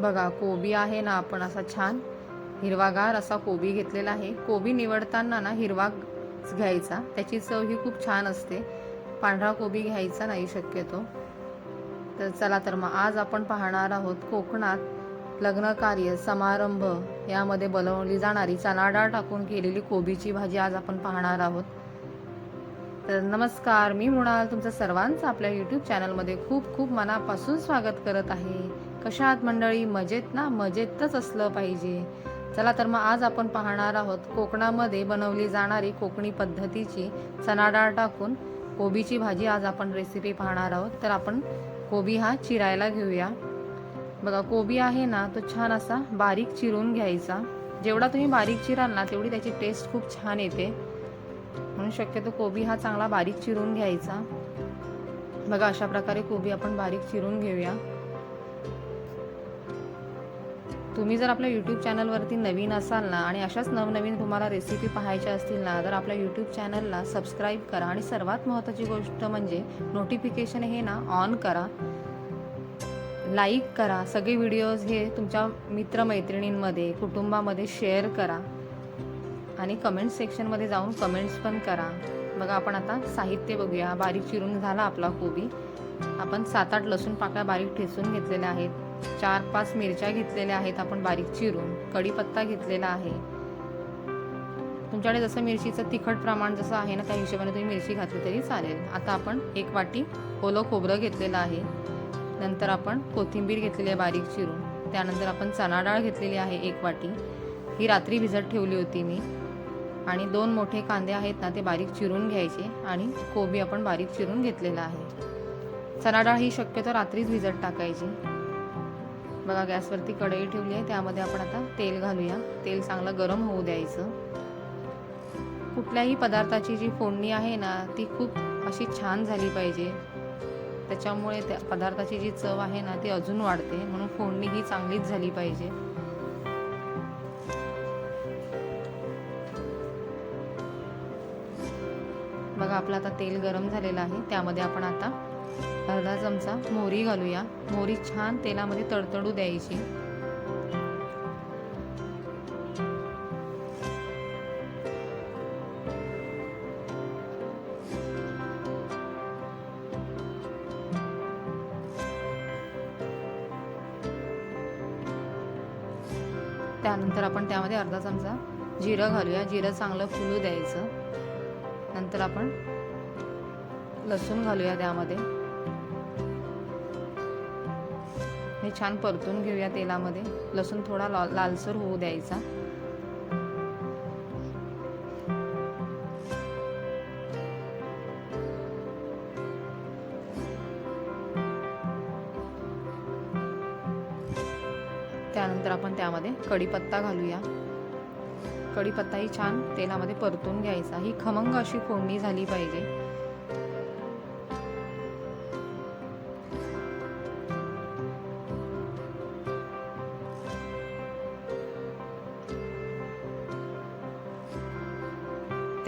बघा कोबी आहे ना आपण असा छान हिरवागार असा कोबी घेतलेला आहे. कोबी निवडताना ना हिरवा घ्यायचा. त्याची चव ही खूप छान असते. पांढरा कोबी घ्यायचा नाही शक्यतो. तर चला तर मग आज आपण पाहणार आहोत कोकणात लग्न कार्य समारंभ यामध्ये बनवली जाणारी चणा डाळ टाकून केलेली कोबीची भाजी आज आपण पाहणार आहोत. तर नमस्कार मी मृणाल तुमचं सर्वांचं आपल्या यूट्यूब चॅनलमध्ये खूप खूप मनापासून स्वागत करत आहे. कशा आहात मंडळी? मजेत ना? मजेतच असलं पाहिजे. चला तर मग आज आपण पाहणार आहोत कोकणामध्ये बनवली जाणारी कोकणी पद्धतीची चणा डाळ टाकून कोबीची भाजी आज आपण रेसिपी पाहणार आहोत. तर आपण कोबी हा चिरायला घेऊया. बघा कोबी आहे ना तो छान असा बारीक चिरून घ्यायचा. जेवढा तुम्ही बारीक चिराल ना तेवढी त्याची टेस्ट खूप छान येते. म्हणून शक्यतो कोबी हा चांगला बारीक चिरून घ्यायचा. बघा अशा प्रकारे कोबी आपण बारीक चिरून घेऊया. तुम्ही जर आपल्या यूट्यूब चॅनलवरती नवीन असाल ना आणि अशाच नवनवीन तुम्हाला रेसिपी पाहायच्या असतील ना तर आपल्या यूट्यूब चॅनलला सबस्क्राईब करा. आणि सर्वात महत्त्वाची गोष्ट म्हणजे नोटिफिकेशन हे ना ऑन करा. लाईक करा. सगळे व्हिडिओज हे तुमच्या मित्रमैत्रिणींमध्ये कुटुंबामध्ये शेअर करा. आणि कमेंट सेक्शनमध्ये जाऊन कमेंट्स पण करा. बघा आपण आता साहित्य बघूया. बारीक चिरून झाला आपला कोबी. आपण सात आठ लसूण पाकळ्या बारीक ठेचून घेतलेल्या आहेत. चार पाच मिरच्या घेतलेल्या आहेत आपण बारीक चिरून. कढीपत्ता घेतलेला आहे. तुमच्याकडे जसं मिरचीचं तिखट प्रमाण जसं आहे ना त्या हिशोबाने तुम्ही मिरची घातली तरी चालेल. आता आपण एक वाटी ओलं खोबरं घेतलेलं आहे. नंतर आपण कोथिंबीर घेतलेली आहे बारीक चिरून. त्यानंतर आपण चणा डाळ घेतलेली आहे एक वाटी. ही रात्री भिजत ठेवली होती मी. आणि दोन मोठे कांदे आहेत ना ते बारीक चिरून घ्यायचे आणि कोबी आपण बारीक चिरून घेतलेला आहे. चणा डाळ ही शक्यतो रात्रीच भिजत टाकायची. बघा गॅसवरती कढई ठेवली आहे. त्यामध्ये आपण आता तेल घालूया. तेल चांगलं गरम होऊ द्यायचं. कुठल्याही पदार्थाची जी फोडणी आहे ना ती खूप अशी छान झाली पाहिजे. त्याच्यामुळे त्या पदार्थाची जी चव आहे ना ती अजून वाढते. म्हणून फोडणी ही चांगलीच झाली पाहिजे. बघा आपलं आता तेल गरम झालेलं आहे. त्यामध्ये आपण आता अर्धा चमचा मोहरी घालूया. मोहरी छान तेलामध्ये तडतडू द्यायची. त्यानंतर आपण त्यामध्ये अर्धा चमचा जिरं घालूया. जिरं चांगलं फुलू द्यायचं. नंतर आपण लसूण घालूया त्यामध्ये. हे छान परतून घेऊया तेलामध्ये. लसूण थोडा ला लालसर होऊ द्यायचा. त्यानंतर आपण त्यामध्ये कढीपत्ता घालूया. कढीपत्ता ही छान तेलामध्ये परतून घ्यायचा. ही खमंग अशी फोडणी झाली पाहिजे.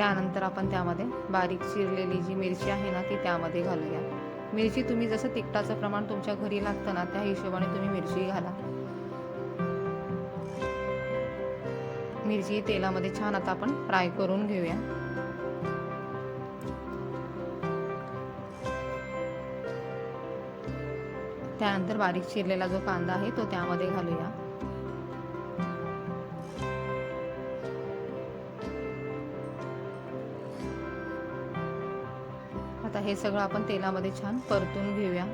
त्यानंतर आपण त्यामध्ये बारीक चिरलेली जी मिरची आहे ना ती त्यामध्ये घालूया. मिरची तुम्ही जसं तिखटाचं प्रमाण तुमच्या घरी लागतं ना त्या हिशोबाने तुम्ही मिरची घाला. मिरची तेलामध्ये छान आता आपण फ्राय करून घेऊया. त्यानंतर बारीक चिरलेला जो कांदा आहे तो त्यामध्ये घालूया. आता हे सगळं आपण तेलामध्ये छान परतून घेऊया.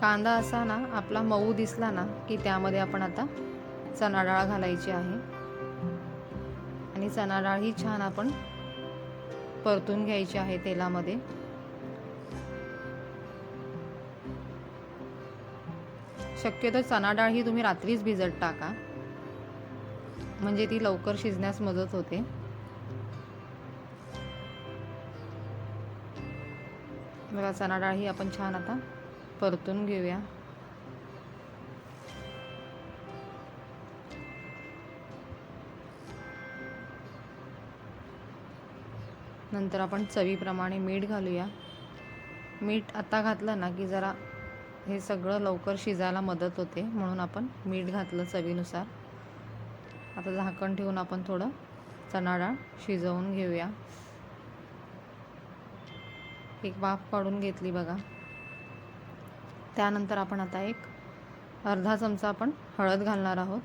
कांदा असा ना आपला मऊ दिसला ना की त्यामध्ये आपण आता चणा डाळ घालायची आहे. आणि चणा डाळ ही छान आपण परतून घ्यायची आहे तेलामध्ये. शक्यतो चणा डाळ ही तुम्ही रात्रीच भिजत टाका. म्हणजे ती लवकर शिजण्यास मदत होते. बघा चणा डाळ ही आपण छान आता परतून घेऊया. नंतर आपण चवीप्रमाणे मीठ घालूया. मीठ आता घातलं ना की जरा हे सगळं लवकर शिजायला मदत होते म्हणून आपण मीठ घातलं चवीनुसार. आता झाकण ठेवून आपण थोडं चणा डाळ शिजवून घेऊया. एक वाफ काढून घेतली बघा. त्यानंतर आपण आता एक अर्धा चमचा आपण हळद घालणार आहोत.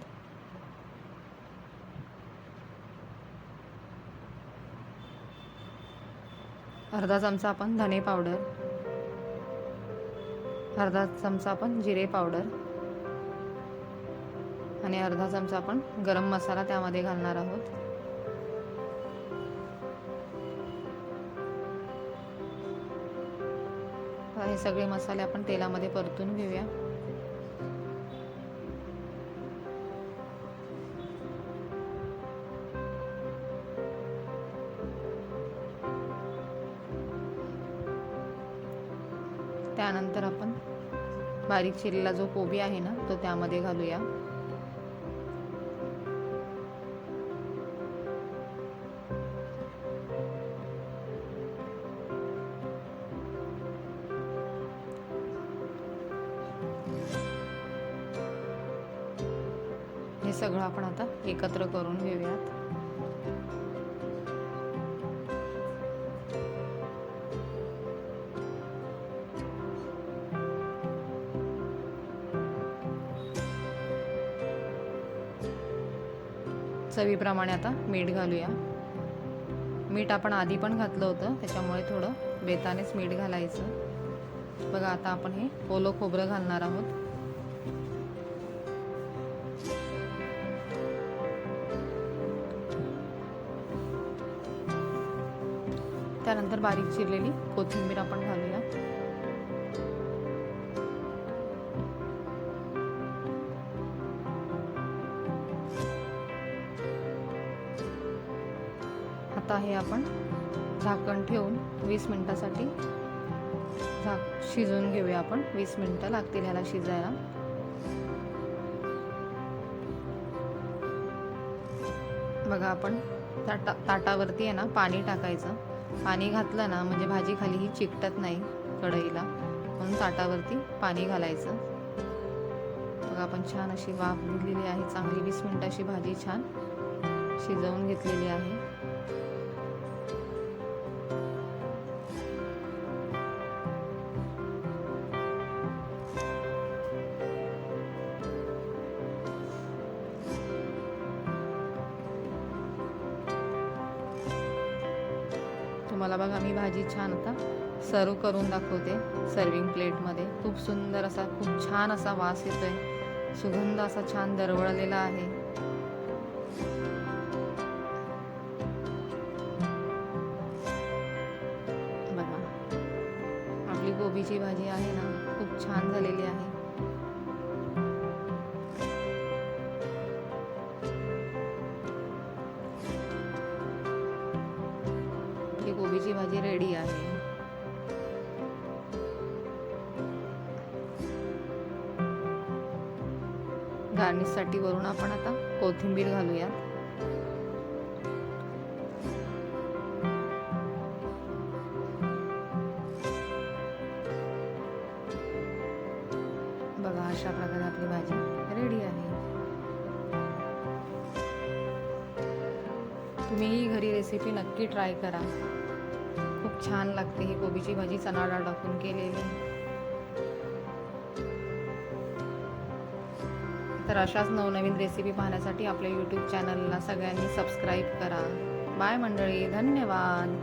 अर्धा चमचा आपण धने पावडर. अर्धा चमचा आपण जिरे पावडर. आणि अर्धा चमचा आपण गरम मसाला त्यामध्ये घालणार आहोत. हे सगळे मसाले आपण तेलामध्ये परतून घेऊया. त्यानंतर आपण बारीक चिरलेला जो कोबी आहे ना तो त्यामध्ये घालूया. सगळं आपण आता एकत्र करून घेऊयात. चवीप्रमाणे आता मीठ घालूया. मीठ आपण आधी पण घातलं होतं त्याच्यामुळे थोडं बेतानेच मीठ घालायचं. बघा आता आपण हे ओलं खोबरं घालणार आहोत. त्यानंतर बारीक चिरलेली कोथिंबीर आपण घालूया. आता हे आपण झाकण ठेवून वीस मिनिटासाठी झाक शिजवून घेऊया आपण. वीस मिनटं लागतील ह्याला शिजायला. बघा आपण ताटा ताटावरती आहे ना पाणी टाकायचं. पाणी घातलं ना म्हणजे भाजी खाली ही चिकटत नाही कढईला म्हणून ताटावरती पाणी घालायचं. बघा आपण छान अशी वाफ दिलेली आहे चांगली वीस मिनिटं अशी भाजी छान शिजवून घेतलेली आहे. तुम्हाला बघा मी भाजी छान आता सर्व करून दाखवते सर्विंग प्लेटमध्ये खूप सुंदर असा खूप छान असा वास येतोय. सुगंध असा छान दरवळलेला आहे. बघा आपली गोबीची भाजी आहे ना खूप छान झालेली आहे. कोबीची भाजी रेडी आहे. गार्निशसाठी वरून आपण आता कोथिंबीर घालूया बघा अशा प्रकारे आपली भाजी रेडी आहे. तुम्हीही घरी रेसिपी नक्की ट्राय करा. खूप छान लागते ही कोबीची भाजी चणा डाळ टाकून केलेली. तर अशाच नवनवीन रेसिपी पाहण्यासाठी आपल्या यूट्यूब चॅनलला सगळ्यांनी सबस्क्राईब करा. बाय मंडळी धन्यवाद.